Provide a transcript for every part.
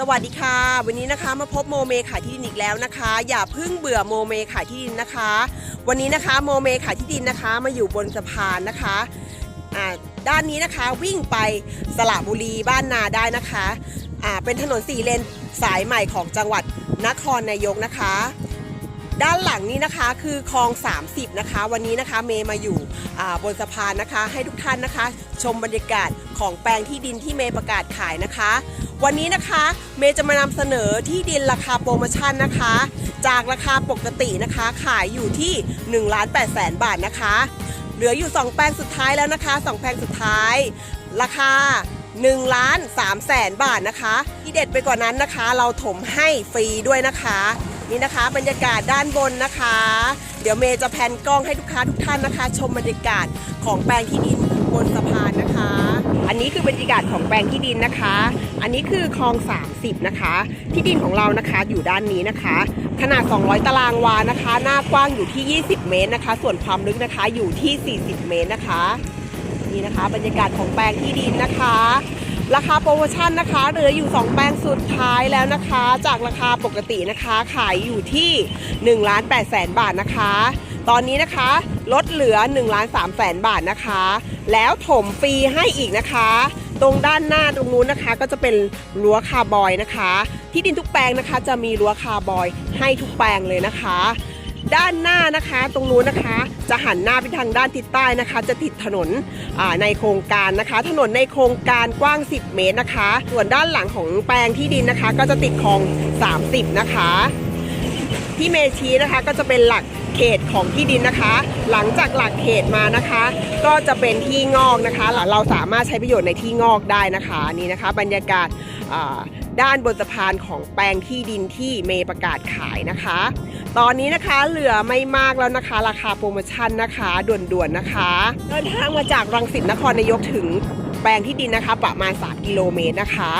สวัสดีค่ะ วันนี้นะคะมาพบโมเมขายที่ดินอีกแล้วนะคะ อย่าเพิ่งเบื่อโมเมขายที่ดินนะคะ วันนี้นะคะโมเมขายที่ดินนะคะมาอยู่บนสะพานนะคะอ่าด้านนี้นะคะวิ่งไปสระบุรีบ้านนาได้นะคะอ่าเป็นถนนสี่เลนสายใหม่ของจังหวัดนครนายกนะคะ หลังนี้นะคะคือคลอง 30 นะคะ วันนี้นะคะเมย์มาอยู่บนสะพานนะคะ ให้ทุกท่านนะคะ ชมบรรยากาศของแปลงที่ดินที่เมย์ประกาศขายนะคะ วันนี้นะคะเมย์จะมานำเสนอที่ดินราคาโปรโมชั่นนะคะ จากราคาปกตินะคะขายอยู่ที่1ล้าน8แสนบาทนะคะ เหลืออยู่ 2 แปลงสุดท้ายแล้วนะคะ 2 แปลงสุดท้าย ราคา1ล้าน3แสนบาทนะคะ ที่เด็ดไปกว่านั้นนะคะ เราถมให้ฟรีด้วยนะคะ นี่นะคะ บรรยากาศด้านบนนะคะ เดี๋ยวเมย์จะแพนกล้องให้ทุกค้าทุกท่านนะคะ ชมบรรยากาศของแปลงที่ดินบนสะพานนะคะ อันนี้คือบรรยากาศของแปลงที่ดินนะคะ อันนี้คือคลอง 30 นะคะ ที่ดินของเรานะคะอยู่ด้านนี้นะคะ ขนาด 200 ตารางวานะคะ หน้ากว้างอยู่ที่ 20 เมตรนะคะ ส่วนความลึกนะคะอยู่ที่ 40 เมตรนะคะ นี่นะคะ บรรยากาศของแปลงที่ดินนะคะ ราคาโปรโมชั่นนะคะเหลืออยู่ 2 แปลงสุดท้ายแล้วนะคะ จากราคาปกตินะคะขายอยู่ที่1ล้าน8แสนบาทนะคะ ตอนนี้นะคะลดเหลือ1ล้าน3แสนบาทนะคะ แล้วถมฟรีให้อีกนะคะ ตรงด้านหน้าตรงนู้นนะคะ ก็จะเป็นรั้วคาร์บอยนะคะ ที่ดินทุกแปลงนะคะ จะมีรั้วคาร์บอยให้ทุกแปลงเลยนะคะ ด้านหน้านะคะ ตรงนู้นนะคะ จะหันหน้าไปทางด้านทิศใต้นะคะ จะติดถนนในโครงการนะคะ ถนนในโครงการกว้าง 10 เมตรนะคะ ส่วนด้านหลังของแปลงที่ดินนะคะ ก็จะติดคลอง 30 นะคะ ที่เมชีนะคะก็จะเป็นหลักเขตของที่ดินนะคะ หลังจากหลักเขตมานะคะ ก็จะเป็นที่งอกนะคะ เราสามารถใช้ประโยชน์ในที่งอกได้นะคะนี่นะคะ บรรยากาศ ด้านบนสะพานของแปลงที่ดินที่เมย์ประกาศขายนะคะ ตอนนี้นะคะเหลือไม่มากแล้วนะคะ ราคาโปรโมชั่นนะคะด่วนๆนะคะ เดินทางมาจากรังสิตนครนายกถึงแปลงที่ดินนะคะ ประมาณ 3 กิโลเมตรนะคะ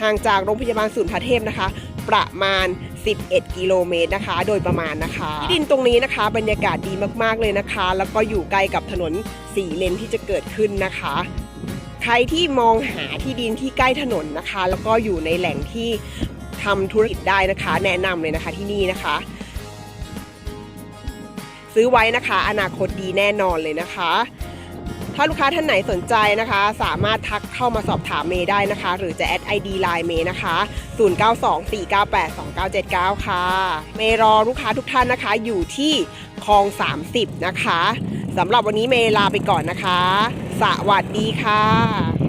ห่างจากโรงพยาบาลศูนย์พระเทพนะคะ ประมาณ 11 กิโลเมตรนะคะ โดยประมาณนะคะ ที่ดินตรงนี้นะคะ บรรยากาศดีมากๆเลยนะคะ แล้วก็อยู่ใกล้กับถนนสีเลนที่จะเกิดขึ้นนะคะ ใครที่มองหาที่ดินที่ใกล้ถนนนะคะ แล้วก็อยู่ในแหล่งที่ทำธุรกิจได้นะคะ แนะนำเลยนะคะที่นี่นะคะ ซื้อไว้นะคะ อนาคตดีแน่นอนเลยนะคะ ถ้าลูกค้าท่านไหนสนใจนะคะ สามารถทักเข้ามาสอบถามเมย์ได้นะคะ หรือจะแอด ID ไลน์เมย์นะคะ 0924982979 ค่ะ เมย์รอลูกค้าทุกท่านนะคะ อยู่ที่คลอง 30 นะคะสำหรับวันนี้เมย์ลาไปก่อนนะคะ สวัสดีค่ะ